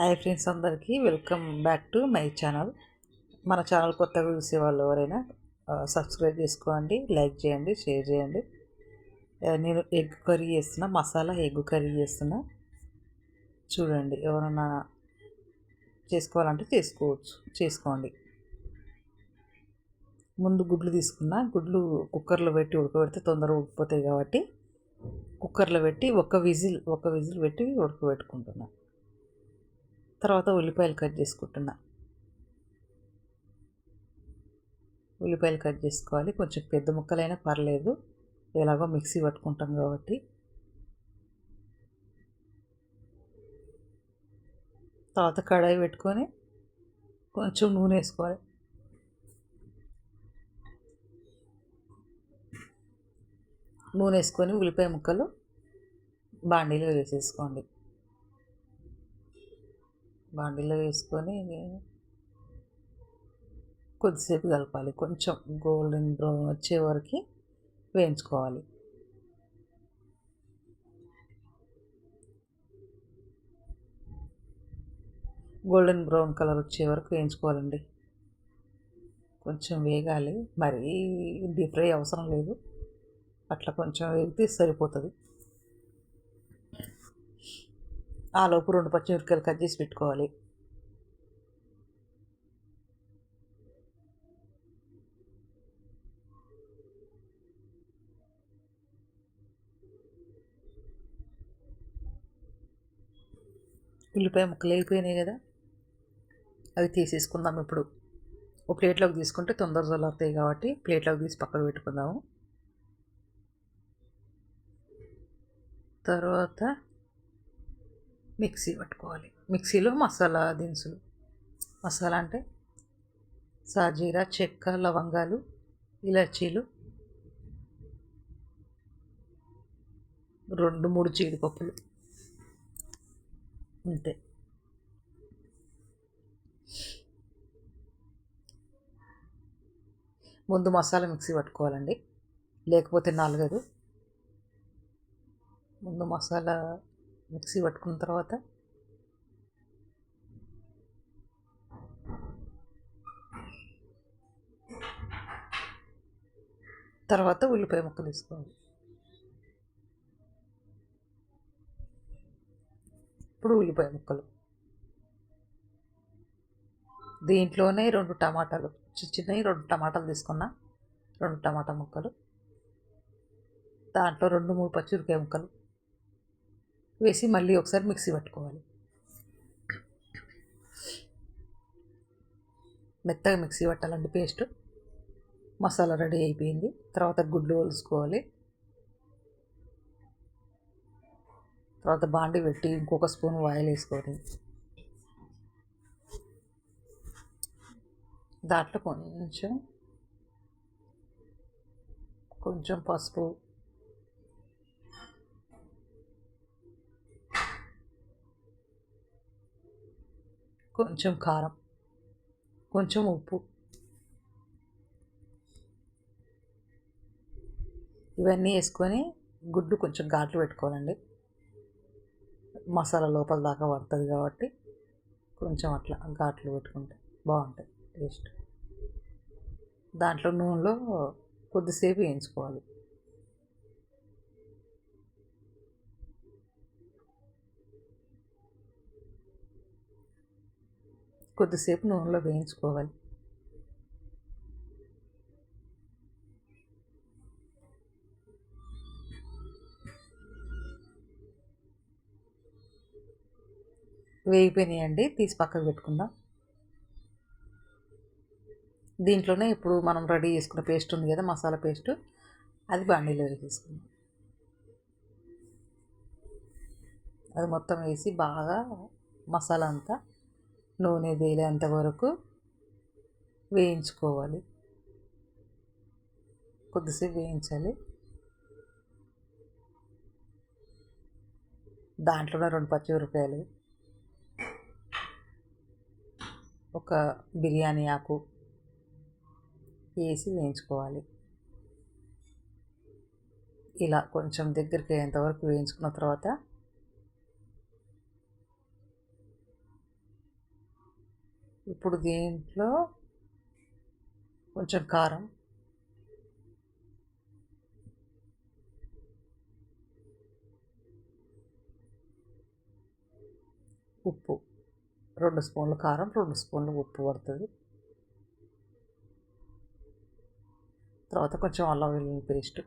Hi friends అందరికీ welcome back to my channel. మన channel కొత్తగా చూసే వాళ్ళు ఎవరైనా సబ్స్క్రైబ్ చేసుకోండి లైక్ చేయండి షేర్ చేయండి. నేను ఎగ్ కర్రీ చేస్తున్నా మసాలా ఎగ్ కర్రీ చేస్తున్నా. చూడండి ఎవరైనా చేసుకోవాలంటే చేసుకోవచ్చు చేసుకోండి. ముందు గుడ్లు తీసుకున్నా గుడ్లు కుక్కర్లో పెట్టి ఉడకబెడితే తొందరగా ఉడికిపోతాయి కాబట్టి కుక్కర్లో పెట్టి ఒక విజిల్ ఒక విజిల్ పెట్టి ఉడకబెట్టుకుంటున్నా. తర్వాత ఉల్లిపాయలు కట్ చేసుకుంటున్నా. ఉల్లిపాయలు కట్ చేసుకోవాలి. కొంచెం పెద్ద ముక్కలైనా పర్లేదు. ఎలాగో మిక్సీ పట్టుకుంటాం కాబట్టి. తర్వాత కడాయి పెట్టుకొని కొంచెం నూనె వేసుకోవాలి. నూనె వేసుకొని ఉల్లిపాయ ముక్కలు బాండీలో వేసేసుకోండి. బాండీలో వేసుకొని కొద్దిసేపు కలపాలి. కొంచెం గోల్డెన్ బ్రౌన్ వచ్చే వరకు వేయించుకోవాలి. గోల్డెన్ బ్రౌన్ కలర్ వచ్చే వరకు వేయించుకోవాలండి. కొంచెం వేగాలి. మరీ డీప్ ఫ్రై అవసరం లేదు. అట్లా కొంచెం వేగితే సరిపోతుంది. ఆ లోపు రెండు పచ్చిమిరపకాయలు కట్ చేసి పెట్టుకోవాలి. ఉల్లిపాయ ముక్కలు వెళ్ళిపోయినాయి కదా అవి తీసేసుకుందాం ఇప్పుడు. ఒక ప్లేట్లోకి తీసుకుంటే తొందర చల్లారుతాయి కాబట్టి ప్లేట్లోకి తీసి పక్కకు పెట్టుకుందాము. తర్వాత మిక్సీ పట్టుకోవాలి. మిక్సీలో మసాలా దినుసులు. మసాలా అంటే సాజీరా చెక్క లవంగాలు ఇలాచీలు రెండు మూడు జీడిపప్పులు. అంతే. ముందు మసాలా మిక్సీ పట్టుకోవాలండి. లేకపోతే నాలుగదు. ముందు మసాలా మిక్సీ పట్టుకున్న తర్వాత తర్వాత ఉల్లిపాయ ముక్కలు వేసుకోవాలి. ఇప్పుడు ఉల్లిపాయ ముక్కలు. దీంట్లోనే రెండు టమాటాలు చిన్నవి రెండు టమాటాలు తీసుకున్నా రెండు టమాటా ముక్కలు. దాంట్లో రెండు మూడు పచ్చిమిరపకాయ ముక్కలు. వేసి మళ్ళీ ఒకసారి మిక్సీ పట్టుకోవాలి. మెత్తగా మిక్సీ పట్టాలండి పేస్ట్. మసాలా రెడీ అయిపోయింది. తర్వాత గుడ్లు వలుసుకోవాలి తర్వాత బాండి పెట్టి ఇంకొక స్పూన్ ఆయిల్ వేసుకొని దాంట్లో కొంచెం కొంచెం పసుపు కొంచెం కారం కొంచెం ఉప్పు. ఇవన్నీ వేసుకొని గుడ్డు కొంచెం ఘాట్లు పెట్టుకోవాలండి. మసాలా లోపల దాకా పడుతుంది కాబట్టి కొంచెం అట్లా ఘాట్లు పెట్టుకుంటే బాగుంటుంది టేస్ట్. దాంట్లో నూనెలో కొద్దిసేపు వేయించుకోవాలి. కొద్దిసేపు నూనెలో వేయించుకోవాలి. వేగిపోయినాయండి తీసి పక్కకు పెట్టుకుందాం. దీంట్లోనే ఇప్పుడు మనం రెడీ చేసుకున్న పేస్ట్ ఉంది కదా మసాలా పేస్ట్ అది బాండీలో వేసేసుకుందాం. అది మొత్తం వేసి బాగా మసాలా అంతా నూనె తేలేంత వరకు వేయించుకోవాలి. కొద్దిసేపు వేయించాలి. దాంట్లోనే రెండు పచ్చిమిరపకాయలు ఒక బిర్యానీ ఆకు వేసి వేయించుకోవాలి. ఇలా కొంచెం దగ్గరికి అయ్యేంతవరకు వేయించుకున్న తర్వాత ఇప్పుడు దీంట్లో కొంచెం కారం. ఉప్పు. రెండు స్పూన్ల కారం రెండు స్పూన్లు ఉప్పు పడుతుంది. తర్వాత కొంచెం అల్లం వెల్లుల్లి పేస్ట్.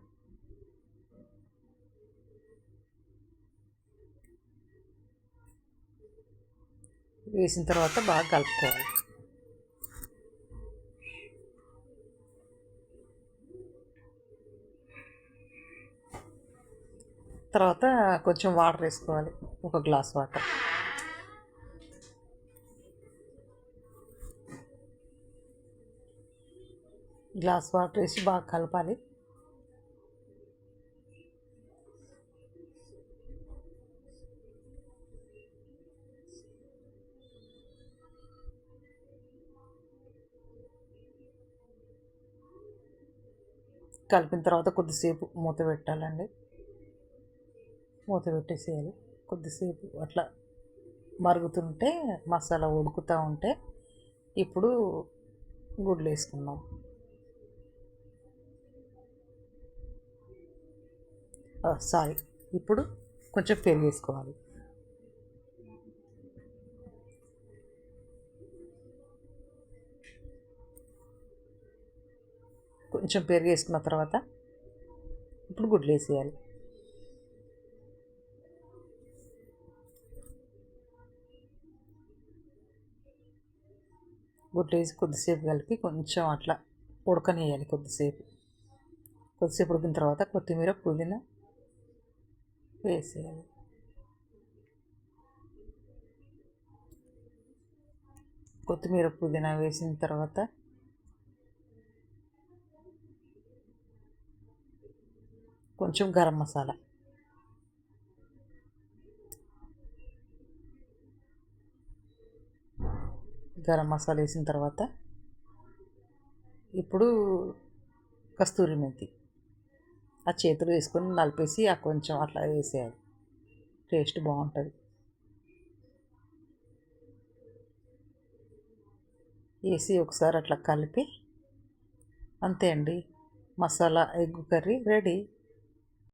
వేసిన తర్వాత బాగా కలుపుకోవాలి. తర్వాత కొంచెం వాటర్ వేసుకోవాలి. ఒక గ్లాస్ వాటర్. గ్లాస్ వాటర్ వేసి బాగా కలపాలి. కలిపిన తర్వాత కొద్దిసేపు మూత పెట్టాలండి. మూత పెట్టేసేయాలి. కొద్దిసేపు అట్లా మరుగుతుంటే మసాలా ఉడుకుతూ ఉంటే ఇప్పుడు గుడ్లు వేసుకుందాం సారీ. ఇప్పుడు కొంచెం పెరుగు వేసుకోవాలి కొంచెం పెరుగు వేసుకున్న తర్వాత ఇప్పుడు గుడ్లు వేసేయాలి గుడ్లు వేసి కొద్దిసేపు కలిపి కొంచెం అట్లా ఉడకనేయాలి కొద్దిసేపు. కొద్దిసేపు ఉడికిన తర్వాత కొత్తిమీర పుదీనా వేసేయాలి. కొత్తిమీర పుదీనా వేసిన తర్వాత కొంచెం గరం మసాలా. గరం మసాలా వేసిన తర్వాత ఇప్పుడు కస్తూరి మెంతి. ఆ చేతులు వేసుకొని నలిపేసి ఆ కొంచెం అట్లా వేసేయాలి. టేస్ట్ బాగుంటుంది. వేసి ఒకసారి అట్లా కలిపి అంతే అండి. Masala egg curry ready.